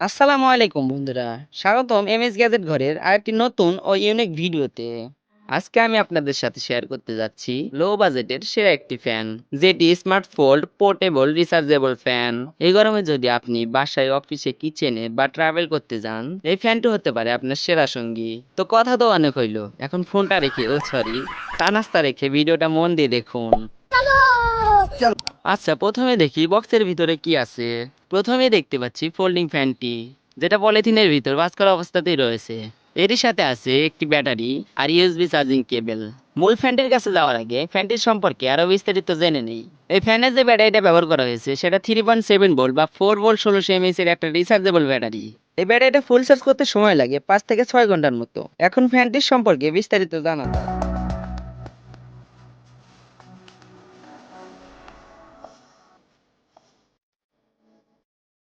আসসালামু আলাইকুম বন্ধুরা। স্বাগতম এমএস গ্যাজেট ঘরের আরেকটি নতুন ও ইউনিক ভিডিওতে। আজকে আমি আপনাদের সাথে শেয়ার করতে যাচ্ছি লো বাজেটের সেরা একটি ফ্যান যেটি smart fold portable rechargeable fan এই গরমে যদি আপনি বাসায় অফিসে কিচেনে বা ট্রাভেল করতে যান এই ফ্যানটি হতে পারে আপনার সেরা সঙ্গী। তো কথা তো অনেক হইল এখন ফোনটা রেখে ও সরি তা নাস্তা রেখে ভিডিওটা মন দিয়ে দেখুন। আচ্ছা প্রথমে দেখি বক্সের ভিতরে কি আছে। প্রথমে দেখতে পাচ্ছি ফোল্ডিং ফ্যানটি, যেটা পলিথিনের ভিতর ভাঁজ করা অবস্থাতেই রয়েছে। এরই সাথে আছে একটি ব্যাটারি আর ইউএসবি চার্জিং কেবল। মূল ফ্যানটির কাছে যাওয়ার আগে ফ্যানটির সম্পর্কে আরও বিস্তারিত জেনে নেই। এই ফ্যানের যে ব্যাটারিটা ব্যবহার করা হয়েছে, সেটা থ্রি পয়েন্ট সেভেন ভোল্ট বা ফোর ভোল্ট ষোলোশো এমএস এর একটা রিচার্জেবল ব্যাটারি। এই ব্যাটারিটা ফুল চার্জ করতে সময় লাগে পাঁচ থেকে ছয় ঘণ্টার মতো। এখন ফ্যানটির সম্পর্কে বিস্তারিত জানা যাক।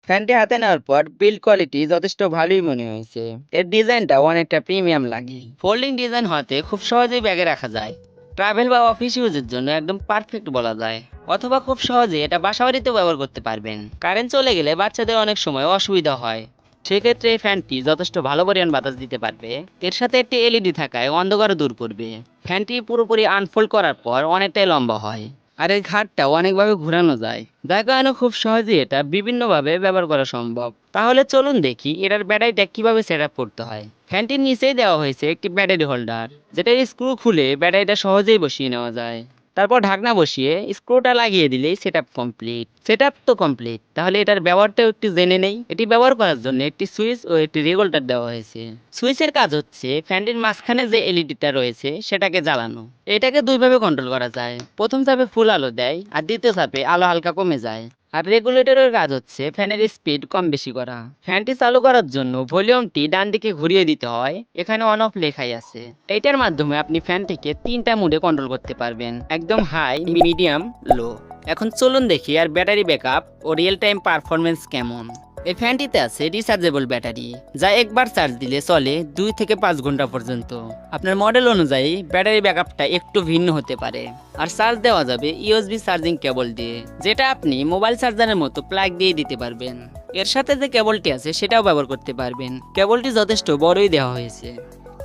ফ্যানটি হাতে নেওয়ার পর বিল্ড কোয়ালিটি যথেষ্ট ভালোই মনে হয়েছে। এর ডিজাইনটা অনেকটা প্রিমিয়াম লাগে। ফোল্ডিং ডিজাইন হতে খুব সহজেই ব্যাগে রাখা যায়। ট্রাভেল বা অফিস ইউজের জন্য একদম পারফেক্ট বলা যায়। অথবা খুব সহজে এটা বাসা বাড়িতেও ব্যবহার করতে পারবেন। কারেন্ট চলে গেলে বাচ্চাদের অনেক সময় অসুবিধা হয়। সেক্ষেত্রে এই ফ্যানটি যথেষ্ট ভালো পরিমাণ বাতাস দিতে পারবে। এর সাথে একটি এলইডি থাকায় অন্ধকারও দূর করবে। ফ্যানটি পুরোপুরি আনফোল্ড করার পর অনেকটাই লম্বা হয়। আর এই ঘাটটাও অনেকভাবে ঘোরানো যায়। যার কারণে খুব সহজেই এটা, বিভিন্নভাবে ব্যবহার করা সম্ভব। তাহলে চলুন দেখি এটার ব্যাটারিটা কীভাবে সেট আপ করতে হয়। ফ্যানটির নিচেই দেওয়া হয়েছে একটি ব্যাটারি হোল্ডার যেটা স্ক্রু খুলে ব্যাটারিটা সহজেই বসিয়ে নেওয়া যায়। তারপর ঢাকনা বসিয়ে স্ক্রুটা লাগিয়ে দিলেই সেট কমপ্লিট সেট তো কমপ্লিট তাহলে এটার ব্যবহারটাও একটু জেনে নেই। এটি ব্যবহার করার জন্য একটি সুইচ ও একটি রেগুলেটর দেওয়া হয়েছে। সুইচের কাজ হচ্ছে ফ্যানটির মাঝখানে যে এলইডিটা রয়েছে, সেটাকে জ্বালানো। এটাকে দুইভাবে কন্ট্রোল করা যায়। প্রথম চাপে ফুল আলো দেয় আর দ্বিতীয় চাপে আলো হালকা কমে যায়। আর রেগুলেটরের কাজ হচ্ছে ফ্যানের স্পিড কম বেশি করা। ফ্যানটি চালু করার জন্য ভলিউমটি ডান দিকে ঘুরিয়ে দিতে হয়, এখানে অন অফ লেখাই আছে। এইটার মাধ্যমে আপনি ফ্যানটিকে তিনটা মুডে কন্ট্রোল করতে পারবেন। একদম হাই মিডিয়াম লো এখন চলুন দেখি আর ব্যাটারি ব্যাকআপ ও রিয়েল টাইম পারফরমেন্স কেমন। এই ফ্যানটিতে আছে রিচার্জেবল ব্যাটারি, যা একবার চার্জ দিলে চলে দুই থেকে পাঁচ ঘণ্টা পর্যন্ত। আপনার মডেল অনুযায়ী ব্যাটারি ব্যাকআপটা একটু ভিন্ন হতে পারে। আর চার্জ দেওয়া যাবে ইউএসবি চার্জিং কেবল দিয়ে, যেটা আপনি মোবাইল চার্জারের মতো প্লাগ দিয়ে দিতে পারবেন। এর সাথে যে কেবলটি আছে, সেটাও ব্যবহার করতে পারবেন। কেবলটি যথেষ্ট বড়ই দেওয়া হয়েছে।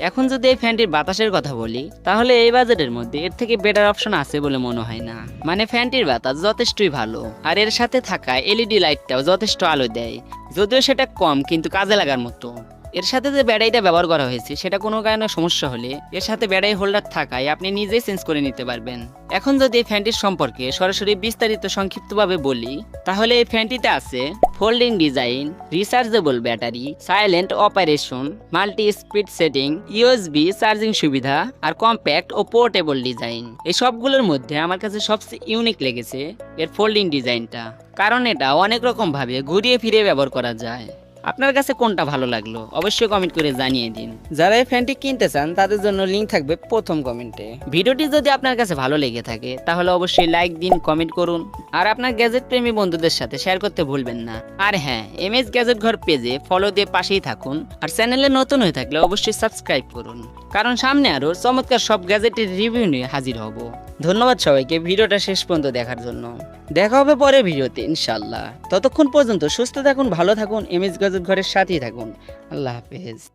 এখন যদি এই ফ্যানটির বাতাসের কথা বলি, তাহলে এই বাজেটের মধ্যে এর থেকে বেটার অপশন আছে বলে মনে হয় না। মানে ফ্যানটির বাতাস যথেষ্টই ভালো, আর এর সাথে থাকা এলইডি লাইটটাও যথেষ্ট আলো দেয়, যদিও সেটা কম কিন্তু কাজে লাগার মতো। এর সাথে যে ব্যাটারিটা ব্যবহার করা হয়েছে, সেটা কোনো কারণে সমস্যা হলে এর সাথে ব্যাটারি হোল্ডার থাকায় আপনি নিজেই চেঞ্জ করে নিতে পারবেন। এখন যদি এই ফ্যানটির সম্পর্কে সরাসরি বিস্তারিত সংক্ষিপ্তভাবে বলি, তাহলে এই ফ্যানটিতে আছে folding design, rechargeable battery, silent operation multi speed setting, USB charging সুবিধা আর কম্প্যাক্ট ও পোর্টেবল ডিজাইন। এই সবগুলোর মধ্যে আমার কাছে সবচেয়ে ইউনিক লেগেছে এর ফোল্ডিং ডিজাইনটা, কারণ এটা অনেক রকম ভাবে ঘুরিয়ে ফিরে ব্যবহার করা যায়। আপনার কাছে কোনটা ভালো লাগল? অবশ্যই কমেন্ট করে জানিয়ে দিন। যারা এই ফ্যানটি কিনতে চান তাদের জন্য লিঙ্ক থাকবে প্রথম কমেন্টে ভিডিওটি যদি আপনার কাছে ভালো লেগে থাকে তাহলে অবশ্যই লাইক দিন কমেন্ট করুন। আর আপনার গ্যাজেট প্রেমী বন্ধুদের সাথে শেয়ার করতে ভুলবেন না। আর হ্যাঁ এম এস গ্যাজেট ঘর পেজে ফলো দিয়ে পাশেই থাকুন। আর চ্যানেলে নতুন হয়ে থাকলে অবশ্যই সাবস্ক্রাইব করুন। কারণ সামনে আরও চমৎকার সব গ্যাজেটের রিভিউ নিয়ে হাজির হব। ধন্যবাদ সবাইকে, ভিডিওটা শেষ পর্যন্ত দেখার জন্য। দেখা হবে পরে ভিডিওতে ইনশাল্লাহ ততক্ষণ পর্যন্ত সুস্থ থাকুন, ভালো থাকুন, এম এস গ্যাজেট ঘরের সাথেই থাকুন। আল্লাহ হাফেজ।